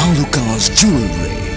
Alucard's Jewelry.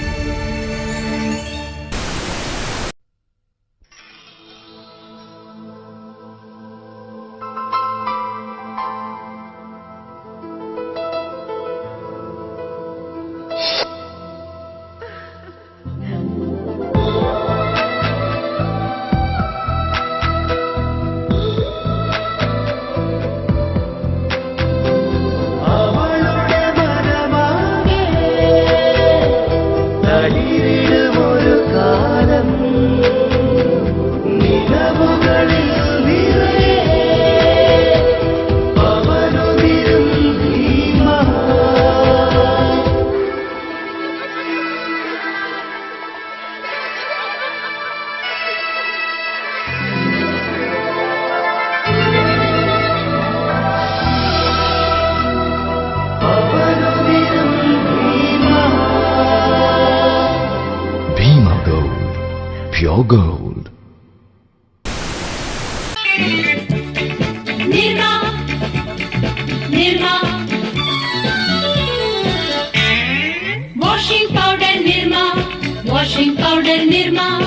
Washing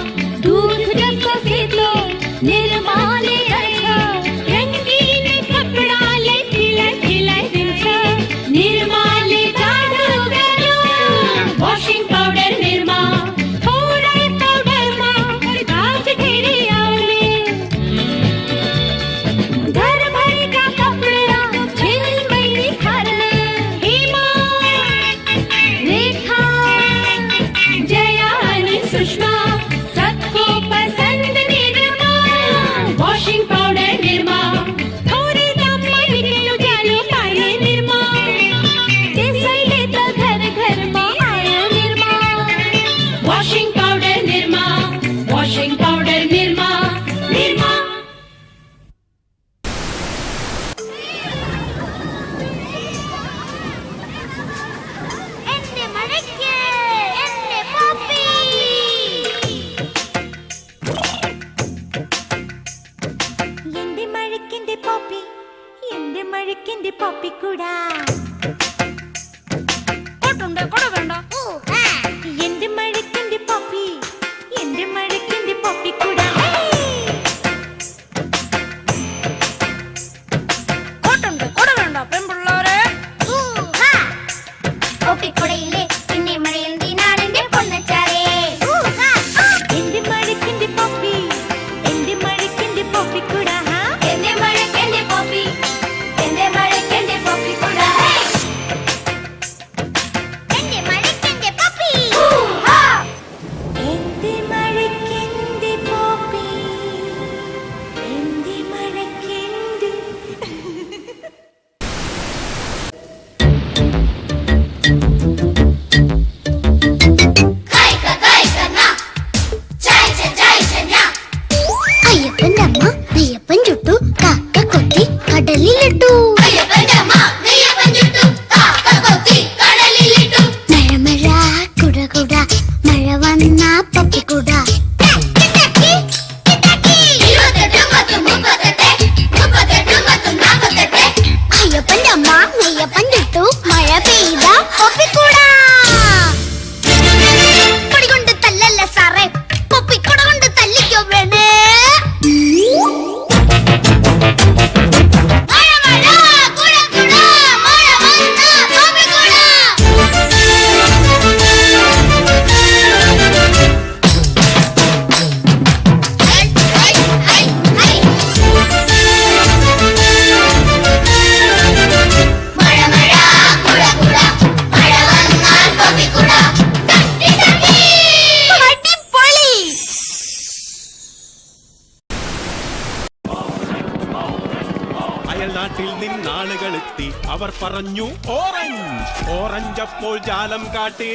അപ്പോൾ ജാലം കാട്ടി.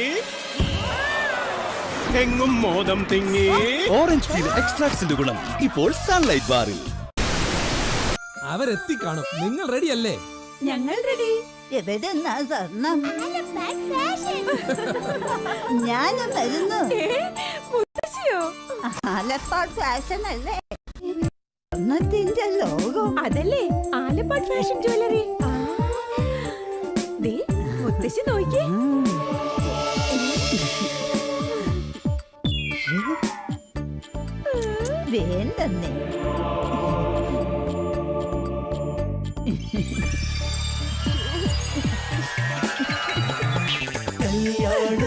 തെങ്ങും മോദം തിങ്ങി. ഓറഞ്ച് പീൽ എക്സ്ട്രാക്ട്സിന്റെ ഗുണം. ഇപ്പോൾ സൺലൈറ്റ് ബാറിൽ അവരെത്തിക്കാണും. നിങ്ങൾ റെഡിയല്ലേ ഞങ്ങൾ റെഡി എവിടെന്നാ സ്വർണം? ഞാനും വരുന്നു. ആലപ്പാട് ഫാഷൻ അല്ലേ? സ്വർണത്തിന്റെ ലോകം. അതല്ലേ ആലപ്പാട് ഫാഷൻ ജ്വല്ലറി ദേ മുത്തശ്ശി നോക്കിയേ വേണ്ടെന്നേ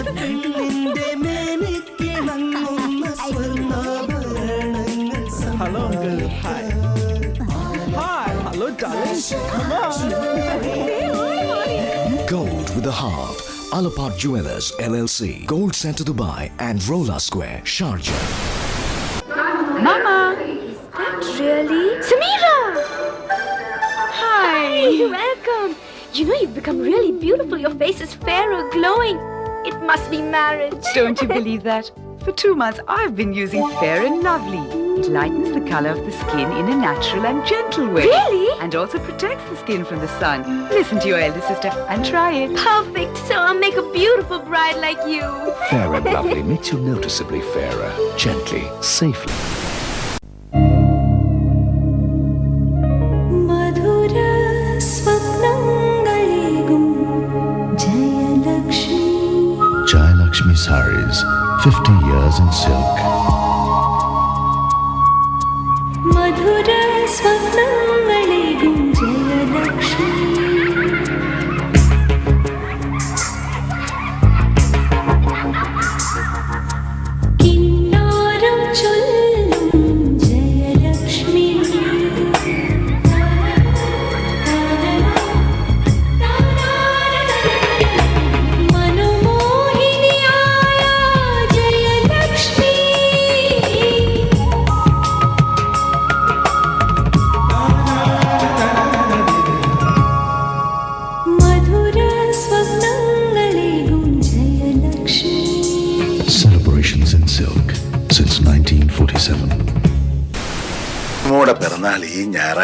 പെണ്ണിന്റെ മേനിക്കിണങ്ങുന്ന സ്വർണാഭരണങ്ങൾ hello uncle hi hi hello darling heart. Alapat Jewelers LLC. Gold Center Dubai and Rola Square, Sharjah. Mama! Is that really? Samira! Hi! Welcome! You know you've become really beautiful. Your face is fairer, glowing. It must be marriage. Don't you believe that? For two months, I've been using Fair and Lovely lightens the color of the skin in a natural and gentle way. Really? And also protects the skin from the sun. Listen to your elder sister and try it. Perfect. So I'll make a beautiful bride like you. Fair and lovely makes you noticeably fairer, gently, safely. Jayalakshmi Saris, 50 years in silk.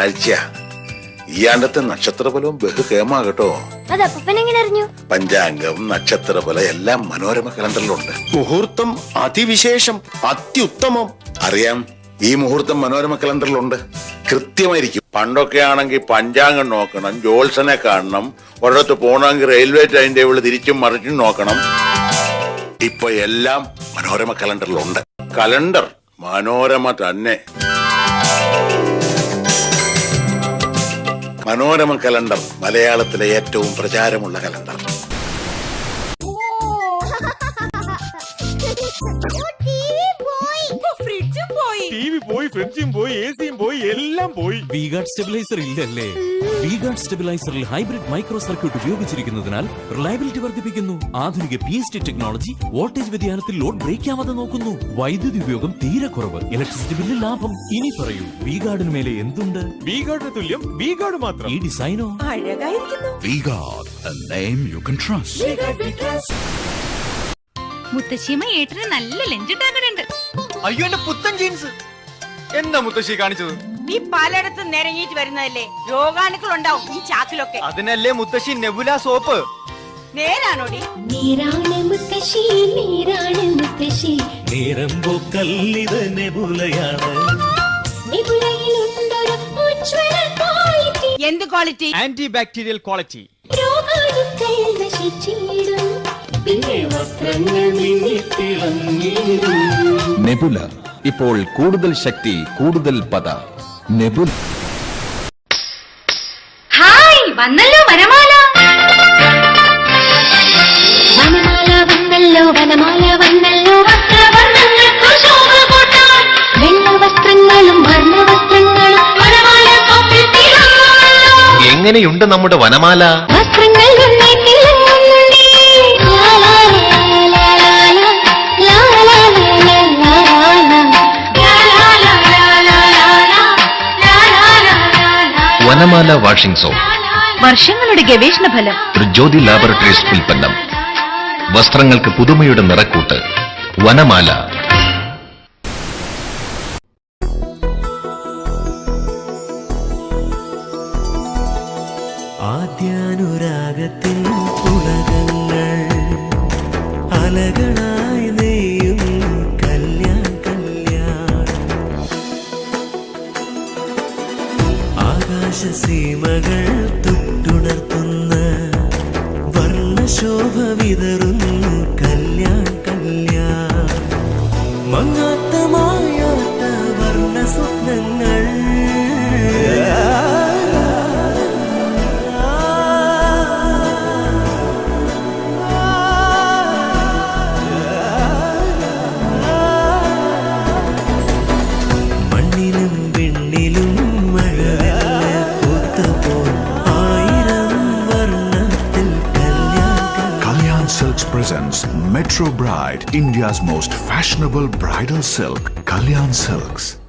ഈ ഞായറാഴ്ച. ഈ ആണ്ടത്തെ നക്ഷത്രഫലവും ബഹുഹേമാ കേട്ടോ അത് അപ്പൻ എങ്ങനെ അറിഞ്ഞു? പഞ്ചാംഗം നക്ഷത്രഫലം എല്ലാം മനോരമ കലണ്ടറിലുണ്ട്. മുഹൂർത്തം അതിവിശേഷം അത്യുത്തമം. അറിയാം ഈ മുഹൂർത്തം മനോരമ കലണ്ടറിലുണ്ട്. കൃത്യമായിരിക്കും. പണ്ടൊക്കെ ആണെങ്കിൽ പഞ്ചാംഗം നോക്കണം ജോത്സനെ കാണണം ഒരിടത്ത് പോകണമെങ്കിൽ റെയിൽവേ ടൈം ടേബിൾ തിരിച്ചും മറിച്ചും നോക്കണം. ഇപ്പൊ എല്ലാം മനോരമ കലണ്ടറിലുണ്ട്. കലണ്ടർ മനോരമ തന്നെ. മനോരമ കലണ്ടർ മലയാളത്തിലെ ഏറ്റവും പ്രചാരമുള്ള കലണ്ടർ. ടി വി പോയി ഫ്രിഡ്ജും പോയി എ സിയും പോയി എല്ലാം പോയി. വി ഗാർഡ് സ്റ്റെബിലൈസർ ഇല്ലല്ലേ? വി ഗാർഡ് സ്റ്റെബിലൈസറിൽ ഹൈബ്രിഡ് മൈക്രോ സർക്യൂട്ട് ഉപയോഗിച്ചിരിക്കുന്നതിനാൽ റിലയബിലിറ്റി വർദ്ധിപ്പിക്കുന്നു. ആധുനിക P S T technology voltage വ്യതിയാനത്തിൽ load break ആവാതെ നോക്കുന്നു. വൈദ്യുതി ഉപയോഗം തീരെ കുറവ്. ഇലക്ട്രിസിറ്റി ബില്ല് ലാഭം. ഇനി പറയൂ വി ഗാർഡിന് മേലെ എന്തുണ്ട്? വി ഗാർഡിന് തുല്യം വി ഗാർഡ് മാത്രം. ഈ ഡിസൈനോ? അഴകായിരിക്കുന്നു. V-Guard, a name you can trust. മുത്തശ്ശിയമ്മ ഏട്ടന് നല്ല ലഞ്ച് ഉണ്ടാക്കുന്നുണ്ട് അയ്യോ എന്റെ പുത്തൻ ജീൻസ് എന്താ മുത്തശ്ശി കാണിച്ചത്? നീ പലയിടത്തും നിരങ്ങിയിട്ട് വരുന്നതല്ലേ? രോഗാണുക്കൾ ഉണ്ടാവും ഈ ചാക്കിലൊക്കെ. അതിനല്ലേ മുത്തശ്ശി നെബുല സോപ്പ് നേരാണോടി നീരാണ് മുത്തശ്ശി നീരാണ് മുത്തശ്ശി. നേരം പോക്കല്ലിത് നെബുലയാണ് നെബുലയിലുണ്ടൊരു ഉജ്ജ്വല ക്വാളിറ്റി എന്ത് ക്വാളിറ്റി ആന്റി ബാക്ടീരിയൽ ക്വാളിറ്റി രോഗാണുക്കൾ നശിച്ചിടും. പിന്നെ വസ്ത്രങ്ങൾ നെബുല ഇപ്പോൾ കൂടുതൽ ശക്തി കൂടുതൽ പദ. നെബുല. ഹായ് വന്നല്ലോ വനമാല. വനമാല വന്നല്ലോ വനമാല വന്നല്ലോ. എങ്ങനെയുണ്ട് നമ്മുടെ വനമാല? വസ്ത്രങ്ങൾ വനമാല വാഷിംഗ് സോപ്പ്. വർഷങ്ങളുടെ ഗവേഷണ ഫലം. ത്രിജ്യോതി ലാബോറട്ടറീസ് ഉൽപ്പന്നം വസ്ത്രങ്ങൾക്ക് പുതുമയുടെ നിറക്കൂട്ട്. വനമാല. ആദ്യാനുരാഗത്തിൽ അലകളായി ആകാശസീമകൾ തൊട്ടുണർത്തുന്ന വർണശോഭ വിതറുന്നു കല്യാൺ കല്യാൺ. മങ്ങാത്ത മായാത്ത വർണ presents Metro Bride, India's most fashionable bridal silk. Kalyan Silks.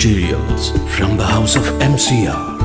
Materials from the house of MCR.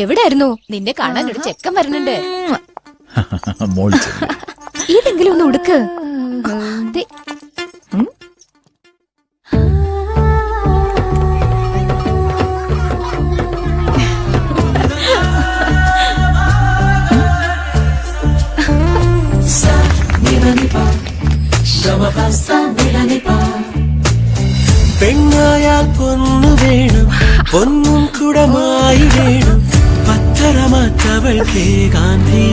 എവിടായിരുന്നു? നിന്റെ കാണാൻ ഒരു ചെക്കൻ വരുന്നുണ്ട്. മോൾ ഇതെങ്കിലും ഒന്ന് ഉടുക്ക്. ദേ. കൊന്നു പെണ്ണായാൽ പൊന്നു വേണം പൊന്നും കുടമായി വേണം ഗാന്ധി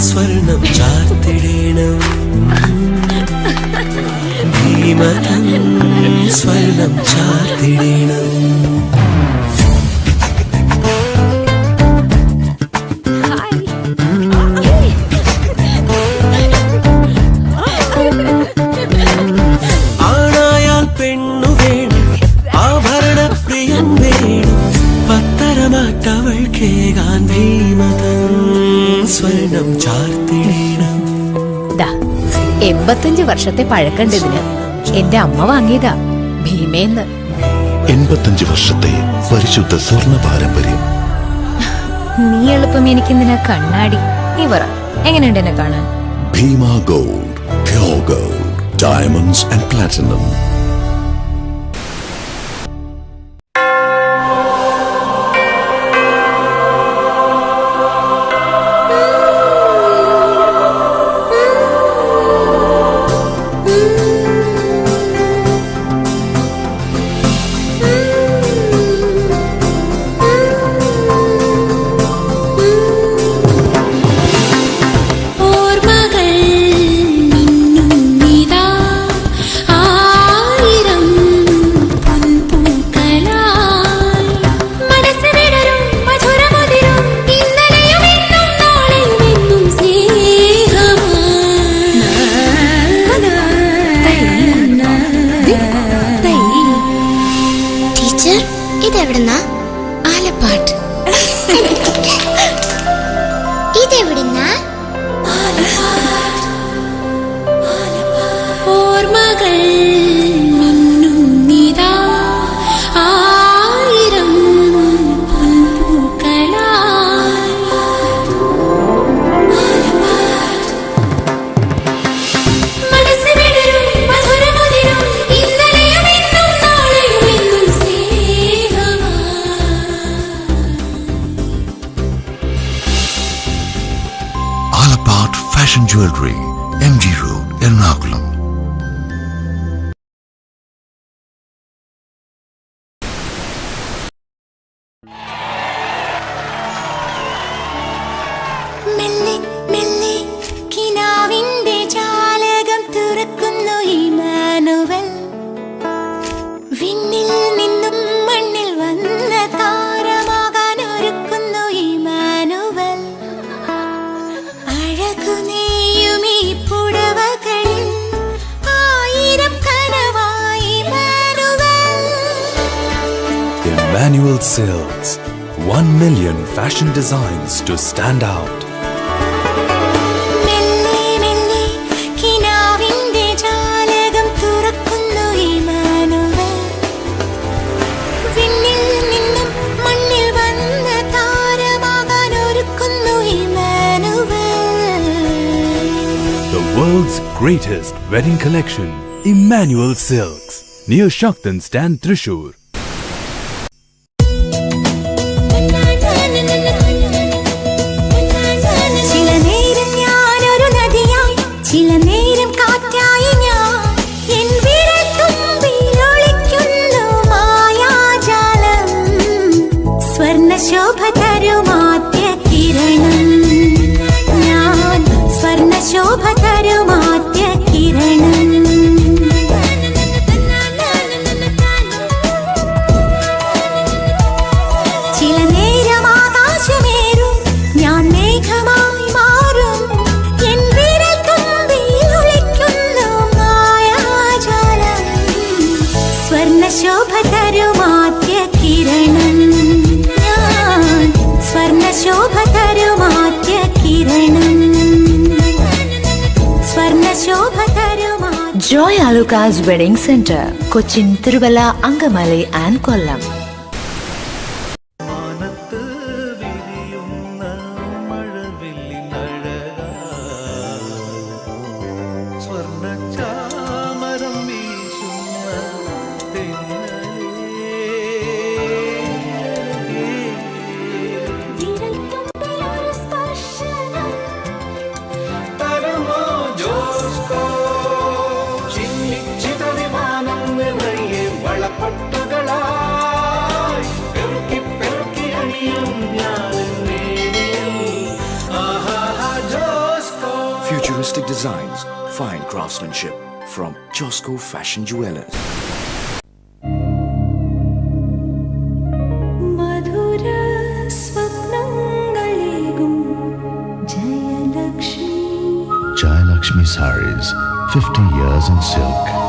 സ്വർണം ചാർത്തിടേണം ഭീമതം സ്വർണം ചാർത്തിടേണം എൺപത്തഞ്ച് വർഷത്തെ പഴക്കണ്ടതിന് എന്റെ അമ്മ വാങ്ങിയതാ. ഭീമേന്ന്. എൺപത്തഞ്ച് വർഷത്തെ പരിശുദ്ധ സ്വർണ പാരമ്പര്യം. നീ എളുപ്പം എനിക്ക് നിന കണ്ണാടി. നീ പറ എങ്ങനെയുണ്ട് എന്നെ കാണാൻ? Bhima gold pure gold diamonds and platinum. Fashion jewellery M G road Ernakulam Manual Silks. 1 million fashion designs to stand out. The world's greatest wedding collection, Emmanuel Silks, near Shaktan Stand Trishur. Joy Alukkas wedding centre Cochin Thiruvalla Angamaly and Kollam designs, fine craftsmanship from Chosco Fashion Jewelers. Jayalakshmi Saris, 50 years in silk.